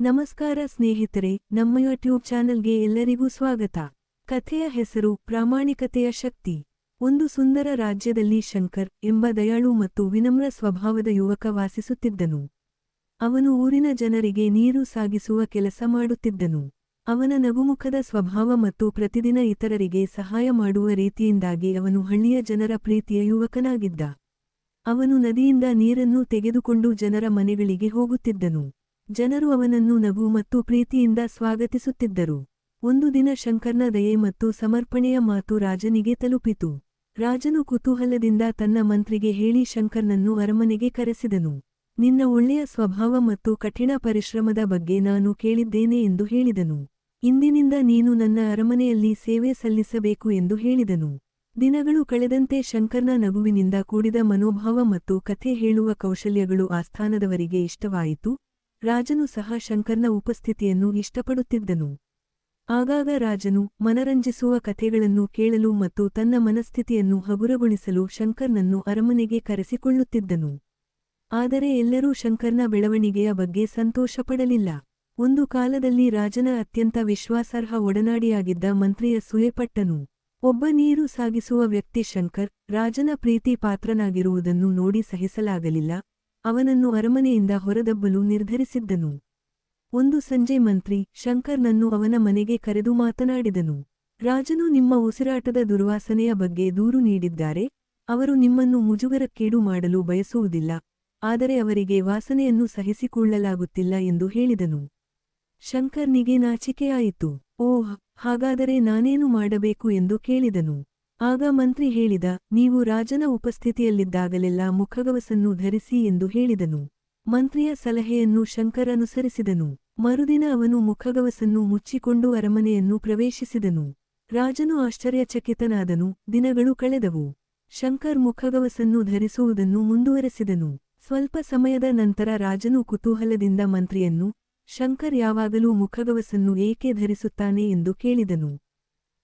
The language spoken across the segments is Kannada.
ನಮಸ್ಕಾರ ಸ್ನೇಹಿತರೆ, ನಮ್ಮ ಯೂಟ್ಯೂಬ್ ಚಾನೆಲ್ಗೆ ಎಲ್ಲರಿಗೂ ಸ್ವಾಗತ. ಕಥೆಯ ಹೆಸರು ಪ್ರಾಮಾಣಿಕತೆಯ ಶಕ್ತಿ. ಒಂದು ಸುಂದರ ರಾಜ್ಯದಲ್ಲಿ ಶಂಕರ್ ಎಂಬ ದಯಾಳು ಮತ್ತು ವಿನಮ್ರ ಸ್ವಭಾವದ ಯುವಕ ವಾಸಿಸುತ್ತಿದ್ದನು. ಅವನು ಊರಿನ ಜನರಿಗೆ ನೀರು ಸಾಗಿಸುವ ಕೆಲಸ ಮಾಡುತ್ತಿದ್ದನು. ಅವನ ನಗುಮುಖದ ಸ್ವಭಾವ ಮತ್ತು ಪ್ರತಿದಿನ ಇತರರಿಗೆ ಸಹಾಯ ಮಾಡುವ ರೀತಿಯಿಂದಾಗಿ ಅವನು ಹಳ್ಳಿಯ ಜನರ ಪ್ರೀತಿಯ ಯುವಕನಾಗಿದ್ದ. ಅವನು ನದಿಯಿಂದ ನೀರನ್ನು ತೆಗೆದುಕೊಂಡು ಜನರ ಮನೆಗಳಿಗೆ ಹೋಗುತ್ತಿದ್ದನು. ಜನರು ಅವನನ್ನು ನಗು ಮತ್ತು ಪ್ರೀತಿಯಿಂದ ಸ್ವಾಗತಿಸುತ್ತಿದ್ದರು. ಒಂದು ದಿನ ಶಂಕರ್ನ ದಯೆ ಮತ್ತು ಸಮರ್ಪಣೆಯ ಮಾತು ರಾಜನಿಗೆ ತಲುಪಿತು. ರಾಜನು ಕುತೂಹಲದಿಂದ ತನ್ನ ಮಂತ್ರಿಗೆ ಹೇಳಿ ಶಂಕರ್ನನ್ನು ಅರಮನೆಗೆ ಕರೆಸಿದನು. ನಿನ್ನ ಒಳ್ಳೆಯ ಸ್ವಭಾವ ಮತ್ತು ಕಠಿಣ ಪರಿಶ್ರಮದ ಬಗ್ಗೆ ನಾನು ಕೇಳಿದ್ದೇನೆ ಎಂದು ಹೇಳಿದನು. ಇಂದಿನಿಂದ ನೀನು ನನ್ನ ಅರಮನೆಯಲ್ಲಿ ಸೇವೆ ಸಲ್ಲಿಸಬೇಕು ಎಂದು ಹೇಳಿದನು. ದಿನಗಳು ಕಳೆದಂತೆ ಶಂಕರ್ನ ನಗುವಿನಿಂದ ಕೂಡಿದ ಮನೋಭಾವ ಮತ್ತು ಕಥೆ ಹೇಳುವ ಕೌಶಲ್ಯಗಳು ಆಸ್ಥಾನದವರಿಗೆ ಇಷ್ಟವಾಯಿತು. ರಾಜನು ಸಹ ಶಂಕರ್ನ ಉಪಸ್ಥಿತಿಯನ್ನು ಇಷ್ಟಪಡುತ್ತಿದ್ದನು. ಆಗಾಗ ರಾಜನು ಮನರಂಜಿಸುವ ಕಥೆಗಳನ್ನು ಕೇಳಲು ಮತ್ತು ತನ್ನ ಮನಸ್ಥಿತಿಯನ್ನು ಹಗುರಗೊಳಿಸಲು ಶಂಕರ್ನನ್ನು ಅರಮನೆಗೆ ಕರೆಸಿಕೊಳ್ಳುತ್ತಿದ್ದನು. ಆದರೆ ಎಲ್ಲರೂ ಶಂಕರ್ನ ಬೆಳವಣಿಗೆಯ ಬಗ್ಗೆ ಸಂತೋಷಪಡಲಿಲ್ಲ. ಒಂದು ಕಾಲದಲ್ಲಿ ರಾಜನ ಅತ್ಯಂತ ವಿಶ್ವಾಸಾರ್ಹ ಒಡನಾಡಿಯಾಗಿದ್ದ ಮಂತ್ರಿಯ ಸುಯೆಪಟ್ಟನು ಒಬ್ಬ ನೀರು ಸಾಗಿಸುವ ವ್ಯಕ್ತಿ ಶಂಕರ್, ರಾಜನ ಪ್ರೀತಿ ಪಾತ್ರನಾಗಿರುವುದನ್ನು ನೋಡಿ ಸಹಿಸಲಾಗಲಿಲ್ಲ ಅವನನ್ನು ಅರಮನೆಯಿಂದ ಹೊರದಬ್ಬಲು ನಿರ್ಧರಿಸಿದ್ದನು. ಒಂದು ಸಂಜೆ ಮಂತ್ರಿ ಶಂಕರ್ನನ್ನು ಅವನ ಮನೆಗೆ ಕರೆದು ಮಾತನಾಡಿದನು. ರಾಜನು ನಿಮ್ಮ ಉಸಿರಾಟದ ದುರ್ವಾಸನೆಯ ಬಗ್ಗೆ ದೂರು ನೀಡಿದ್ದಾರೆ. ಅವರು ನಿಮ್ಮನ್ನು ಮುಜುಗರಕ್ಕೀಡು ಮಾಡಲು ಬಯಸುವುದಿಲ್ಲ. ಆದರೆ ಅವರಿಗೆ ವಾಸನೆಯನ್ನು ಸಹಿಸಿಕೊಳ್ಳಲಾಗುತ್ತಿಲ್ಲ ಎಂದು ಹೇಳಿದನು. ಶಂಕರ್ನಿಗೆ ನಾಚಿಕೆಯಾಯಿತು. ಓಹ್, ಹಾಗಾದರೆ ನಾನೇನು ಮಾಡಬೇಕು ಎಂದು ಕೇಳಿದನು. ಆಗ ಮಂತ್ರಿ ಹೇಳಿದ, ನೀವು ರಾಜನ ಉಪಸ್ಥಿತಿಯಲ್ಲಿದ್ದಾಗಲೆಲ್ಲ ಮುಖಗವಸನ್ನು ಧರಿಸಿ ಎಂದು ಹೇಳಿದನು. ಮಂತ್ರಿಯ ಸಲಹೆಯನ್ನು ಶಂಕರ್ ಅನುಸರಿಸಿದನು. ಮರುದಿನ ಅವನು ಮುಖಗವಸನ್ನು ಮುಚ್ಚಿಕೊಂಡು ಅರಮನೆಯನ್ನು ಪ್ರವೇಶಿಸಿದನು. ರಾಜನು ಆಶ್ಚರ್ಯಚಕಿತನಾದನು. ದಿನಗಳು ಕಳೆದವು. ಶಂಕರ್ ಮುಖಗವಸನ್ನು ಧರಿಸುವುದನ್ನು ಮುಂದುವರೆಸಿದನು. ಸ್ವಲ್ಪ ಸಮಯದ ನಂತರ ರಾಜನು ಕುತೂಹಲದಿಂದ ಮಂತ್ರಿಯನ್ನು, ಶಂಕರ್ ಯಾವಾಗಲೂ ಮುಖಗವಸನ್ನು ಏಕೆ ಧರಿಸುತ್ತಾನೆ? ಎಂದು ಕೇಳಿದನು.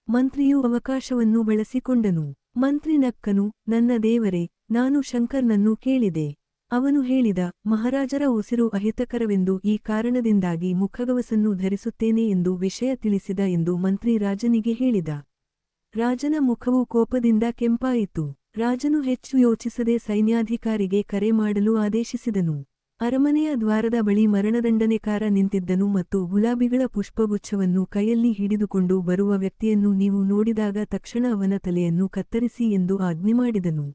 ಮಂತ್ರಿಯು ಅವಕಾಶವನ್ನು ಬಳಸಿಕೊಂಡನು. ಮಂತ್ರಿ ನಕ್ಕನು, ನನ್ನ ದೇವರೇ, ನಾನು ಶಂಕರ್ನನ್ನು ಕೇಳಿದೆ. ಅವನು ಹೇಳಿದ, ಮಹಾರಾಜರ ಉಸಿರು ಅಹಿತಕರವೆಂದು ಈ ಕಾರಣದಿಂದಾಗಿ ಮುಖಗವಸನ್ನು ಧರಿಸುತ್ತೇನೆ ಎಂದು ವಿಷಯ ತಿಳಿಸಿದ ಎಂದು ಮಂತ್ರಿ ರಾಜನಿಗೆ ಹೇಳಿದ. ರಾಜನ ಮುಖವು ಕೋಪದಿಂದ ಕೆಂಪಾಯಿತು. ರಾಜನು ಹೆಚ್ಚು ಯೋಚಿಸದೆ ಸೈನ್ಯಾಧಿಕಾರಿಗೆ ಕರೆ ಮಾಡಲು ಆದೇಶಿಸಿದನು. ಅರಮನೆಯ ದ್ವಾರದ ಬಳಿ ಮರಣದಂಡನೆಕಾರ ನಿಂತಿದ್ದನು ಮತ್ತು ಗುಲಾಬಿಗಳ ಪುಷ್ಪಗುಚ್ಛವನ್ನು ಕೈಯಲ್ಲಿ ಹಿಡಿದುಕೊಂಡು ಬರುವ ವ್ಯಕ್ತಿಯನ್ನು ನೀವು ನೋಡಿದಾಗ ತಕ್ಷಣ ಅವನ ತಲೆಯನ್ನು ಕತ್ತರಿಸಿ ಎಂದು ಆಜ್ಞೆ ಮಾಡಿದನು.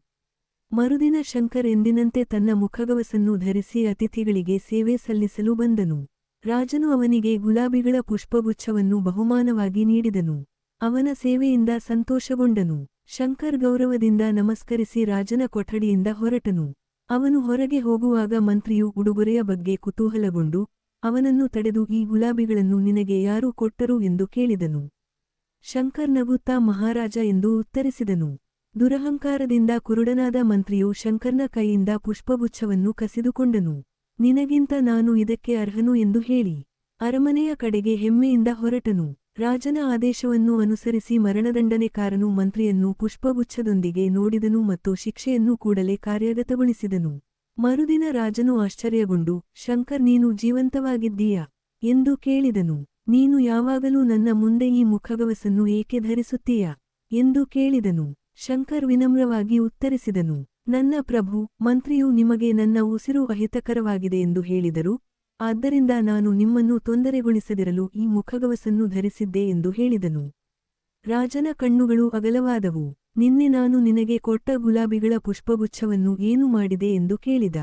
ಮರುದಿನ ಶಂಕರ್ ಎಂದಿನಂತೆ ತನ್ನ ಮುಖಗವಸನ್ನು ಧರಿಸಿ ಅತಿಥಿಗಳಿಗೆ ಸೇವೆ ಸಲ್ಲಿಸಲು ಬಂದನು. ರಾಜನು ಅವನಿಗೆ ಗುಲಾಬಿಗಳ ಪುಷ್ಪಗುಚ್ಛವನ್ನು ಬಹುಮಾನವಾಗಿ ನೀಡಿದನು. ಅವನ ಸೇವೆಯಿಂದ ಸಂತೋಷಗೊಂಡನು. ಶಂಕರ್ ಗೌರವದಿಂದ ನಮಸ್ಕರಿಸಿ ರಾಜನ ಕೊಠಡಿಯಿಂದ ಹೊರಟನು. ಅವನು ಹೊರಗೆ ಹೋಗುವಾಗ ಮಂತ್ರಿಯು ಉಡುಗೊರೆಯ ಬಗ್ಗೆ ಕುತೂಹಲಗೊಂಡು, ಅವನನ್ನು ತಡೆದು ಈ ಗುಲಾಬಿಗಳನ್ನು ನಿನಗೆ ಯಾರು ಕೊಟ್ಟರು ಎಂದು ಕೇಳಿದನು. ಶಂಕರ್ ನಗುತ್ತಾ ಮಹಾರಾಜ ಎಂದು ಉತ್ತರಿಸಿದನು. ದುರಹಂಕಾರದಿಂದ ಕುರುಡನಾದ ಮಂತ್ರಿಯು ಶಂಕರ್ನ ಕೈಯಿಂದ ಪುಷ್ಪಗುಚ್ಛವನ್ನು ಕಸಿದುಕೊಂಡನು. ನಿನಗಿಂತ ನಾನು ಇದಕ್ಕೆ ಅರ್ಹನು ಎಂದು ಹೇಳಿ, ಅರಮನೆಯ ಕಡೆಗೆ ಹೆಮ್ಮೆಯಿಂದ ಹೊರಟನು. ರಾಜನ ಆದೇಶವನ್ನು ಅನುಸರಿಸಿ ಮರಣದಂಡನೆಕಾರನು ಮಂತ್ರಿಯನ್ನು ಪುಷ್ಪಗುಚ್ಛದೊಂದಿಗೆ ನೋಡಿದನು ಮತ್ತು ಶಿಕ್ಷೆಯನ್ನು ಕೂಡಲೇ ಕಾರ್ಯಗತಗೊಳಿಸಿದನು. ಮರುದಿನ ರಾಜನು ಆಶ್ಚರ್ಯಗೊಂಡು, ಶಂಕರ್, ನೀನು ಜೀವಂತವಾಗಿದ್ದೀಯಾ? ಎಂದು ಕೇಳಿದನು. ನೀನು ಯಾವಾಗಲೂ ನನ್ನ ಮುಂದೆ ಈ ಮುಖಗವಸನ್ನು ಏಕೆ ಧರಿಸುತ್ತೀಯಾ? ಎಂದು ಕೇಳಿದನು. ಶಂಕರ್ ವಿನಮ್ರವಾಗಿ ಉತ್ತರಿಸಿದನು. ನನ್ನ ಪ್ರಭು, ಮಂತ್ರಿಯು ನಿಮಗೆ ನನ್ನ ಉಸಿರು ಅಹಿತಕರವಾಗಿದೆ ಎಂದು ಹೇಳಿದರು. ಆದ್ದರಿಂದ ನಾನು ನಿಮ್ಮನ್ನು ತೊಂದರೆಗೊಳಿಸದಿರಲು ಈ ಮುಖಗವಸನ್ನು ಧರಿಸಿದ್ದೆ ಎಂದು ಹೇಳಿದನು. ರಾಜನ ಕಣ್ಣುಗಳು ಅಗಲವಾದವು. ನಿನ್ನೆ ನಾನು ನಿನಗೆ ಕೊಟ್ಟ ಗುಲಾಬಿಗಳ ಪುಷ್ಪಗುಚ್ಛವನ್ನು ಏನು ಮಾಡಿದೆ ಎಂದು ಕೇಳಿದ.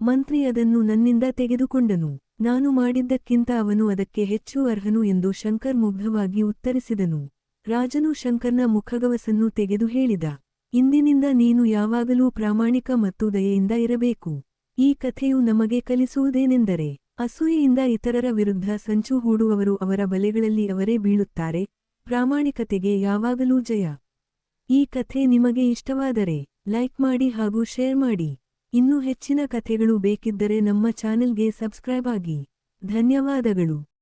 ಮಂತ್ರಿ ಅದನ್ನು ನನ್ನಿಂದ ತೆಗೆದುಕೊಂಡನು. ನಾನು ಮಾಡಿದ್ದಕ್ಕಿಂತ ಅವನು ಅದಕ್ಕೆ ಹೆಚ್ಚು ಅರ್ಹನು ಎಂದು ಶಂಕರ್ ಮುಗ್ಧವಾಗಿ ಉತ್ತರಿಸಿದನು. ರಾಜನು ಶಂಕರ್ನ ಮುಖಗವಸನ್ನು ತೆಗೆದು ಹೇಳಿದ. ಇಂದಿನಿಂದ ನೀನು ಯಾವಾಗಲೂ ಪ್ರಾಮಾಣಿಕ ಮತ್ತು ದಯೆಯಿಂದ ಇರಬೇಕು. ಈ ಕಥೆಯು ನಮಗೆ ಕಲಿಸುವುದೇನೆಂದರೆ ಅಸೂಯೆಯಿಂದ ಇತರರ ವಿರುದ್ಧ ಸಂಚು ಹೂಡುವವರು ಅವರ ಬಲೆಗಳಲ್ಲಿ ಅವರೇ ಬೀಳುತ್ತಾರೆ. ಪ್ರಾಮಾಣಿಕತೆಗೆ ಯಾವಾಗಲೂ ಜಯ. ಈ ಕಥೆ ನಿಮಗೆ ಇಷ್ಟವಾದರೆ ಲೈಕ್ ಮಾಡಿ ಹಾಗೂ ಶೇರ್ ಮಾಡಿ. ಇನ್ನೂ ಹೆಚ್ಚಿನ ಕಥೆಗಳು ಬೇಕಿದ್ದರೆ ನಮ್ಮ ಚಾನೆಲ್ಗೆ ಸಬ್ಸ್ಕ್ರೈಬ್ ಆಗಿ. ಧನ್ಯವಾದಗಳು.